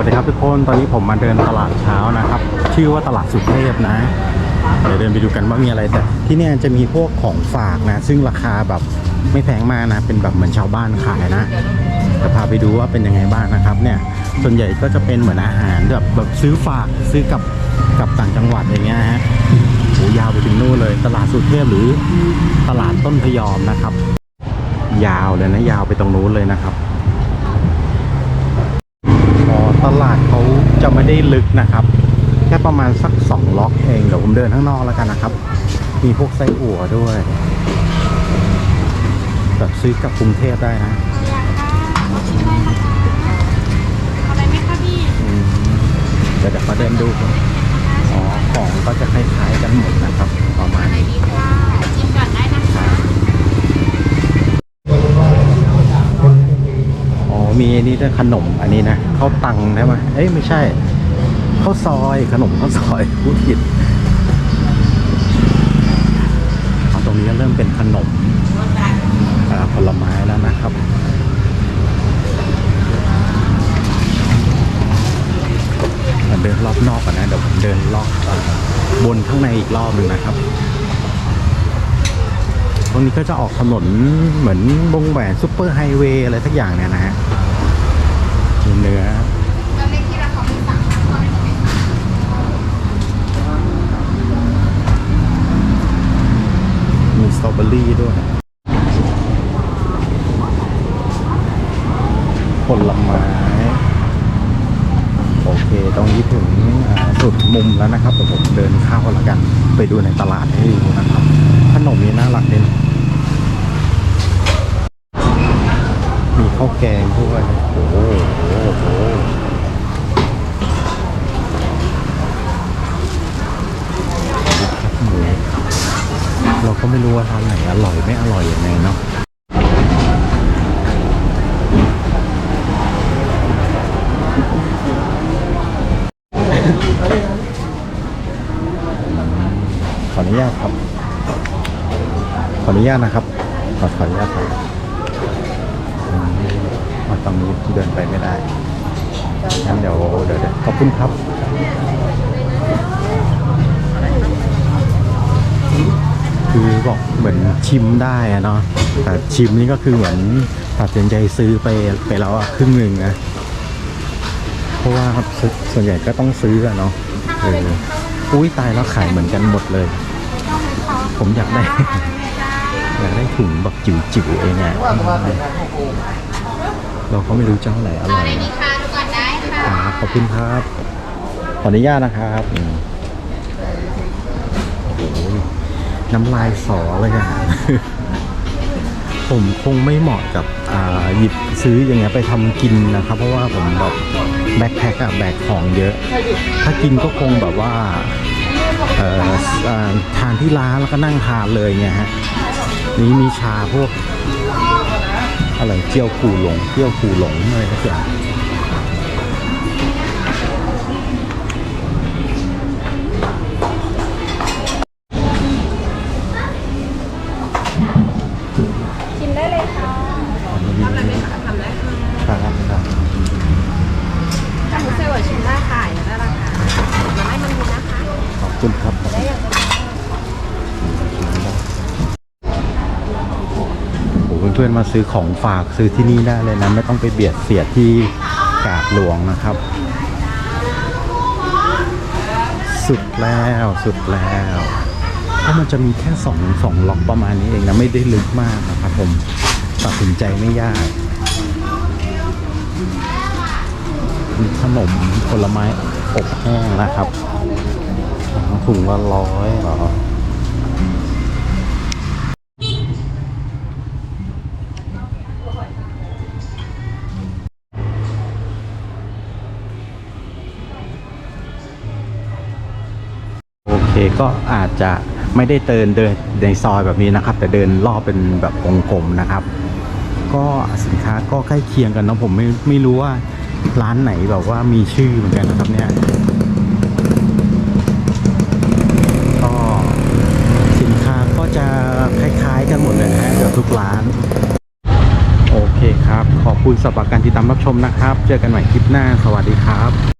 วัสดีครับทุกคนตอนนี้ผมมาเดินตลาดเช้านะครับ ชื่อว่าตลาดสุเทพนะ เดี๋ยวเดินไปดูกันว่ามีอะไรแต่ที่นี่จะมีพวกของฝากนะ ซึ่งราคาแบบไม่แพงมากนะ เป็นแบบเหมือนชาวบ้านขายนะจะพาไปดูว่าเป็นยังไงบ้างนะครับ เนี่ยส่วนใหญ่ก็จะเป็นเหมือนอาหารแบบแบบซื้อฝากซื้อกับกับต่างจังหวัดอย่างเงี้ยฮะโหยาวไปถึงนู่นเลย ตลาดสุเทพหรือตลาดต้นพยอมนะครับ ยาวเลยนะยาวไปตรงนู้นเลยนะครับ ตลาดเขาจะไม่ได้ลึกนะครับ แค่ประมาณสักสองล็อกเองเดี๋ยวผมเดินข้างนอกแล้วกันนะครับ มีพวกไส้อั่วด้วย แบบซื้อกลับกรุงเทพได้นะอะไรไหมคะพี่อืมเดี๋ยวเดี๋ยวมาเดินดูก่อนอ๋อ ของก็จะคล้ายๆกันหมดนะครับ ประมาณอะไรนี้ดีคะชิมก่อน มีอันนี้ด้วยขนมอันนี้นะข้าวตังใช่ไหมเอ้ยไม่ใช่ข้าวซอยขนมข้าวซอยพูดผิดตรงนี้เริ่มเป็นขนมผลไม้แล้วนะครับเดินรอบนอกก่อนนะเดี๋ยวผมเดินรอบบนข้างในอีกรอบหนึ่งนะครับ ตรงนี้ก็จะออกถนนเหมือนวงแหวนซูเปอร์ไฮเวย์อะไรสักอย่างเนี่ยนะฮะ มีเนื้อแล้วเลขที่เราขอเป็นสั่งขอเป็นมีสตรอเบอรี่ด้วย ผลไม้ โอเค ตรงนี้ถึงสุดมุมแล้วนะครับเดี๋ยวผมเดินเข้าแล้วกัน ไปดูในตลาดให้ดูนะครับ ขนมนี้น่ารักเลยมี ข้าวแกงด้วยโอ้โหโอ้โหหมูเราก็ไม่รู้ว่าร้านไหนอร่อยไม่อร่อยอยังไงเนาะขออนุญาตครับ ขออนุญาตนะครับ ขอขออนุญาตครับ ตรงนี้เดินไปไม่ได้งั้นเดี๋ยวเดี๋ยวเขอบคุณครับคือบอกเหมือนชิมได้อะเนาะแต่ชิมนี่ก็คือเหมือนตัดสินใจซื้อไปไปแล้วครึ่งหนึ่งนะเพราะว่าส่วนใหญ่ก็ต้องซื้ออะเนาะเอออุ้ยตายแล้วขายเหมือนกันหมดเลย ผมอยากได้ อยากได้ถุงแบบจิ๋วๆเองอะ เราก็ไม่รู้เจ้าไหนอร่อยอะไรดีนะคะดูก่อนได้ค่ะครับขอบคุณครับ ขออนุญาตนะครับอืมโอ้โหน้ำลายสอเลยอะผมคงไม่เหมาะกับอ่าหยิบซื้ออย่างเงี้ยไปทำกินนะครับ เพราะว่าผมแบบแบ็คแพ็คอะแบกของเยอะ ถ้ากินก็คงแบบว่าเอ่ออ่าทานที่ร้านแล้วก็นั่งทานเลยเงี้ยฮะ นี้มีชาพวก อะไรเจียวขู่หลงเจียวขู่หลงอะไรสักอย่าง เพื่อนๆมาซื้อของฝากซื้อที่นี่ได้เลยนะ ไม่ต้องไปเบียดเสียดที่กาดหลวงนะครับ สุดแล้วสุดแล้วเพราะมันจะมีแค่สองสองล็อกประมาณนี้เองนะ ไม่ได้ลึกมากนะครับผมตัดสินใจไม่ยากมีขนมผลไม้อบแห้งนะครับถุงละร้อยเหรอ เคก็อาจจะไม่ได้เดินเดินในซอยแบบนี้นะครับ แต่เดินรอบเป็นแบบวงกลมนะครับ ก็สินค้าก็ใกล้เคียงกันเนะผมไม่ไม่รู้ว่าร้านไหนแบบว่ามีชื่อเหมือนกันนะครับเนี่ยก็สินค้าก็จะคล้ายๆกันหมดเลยนะฮะเดี๋ยวทุกร้านโอเคครับ ขอบคุณสำหรับการติดตามรับชมนะครับ เจอกันใหม่คลิปหน้า สวัสดีครับ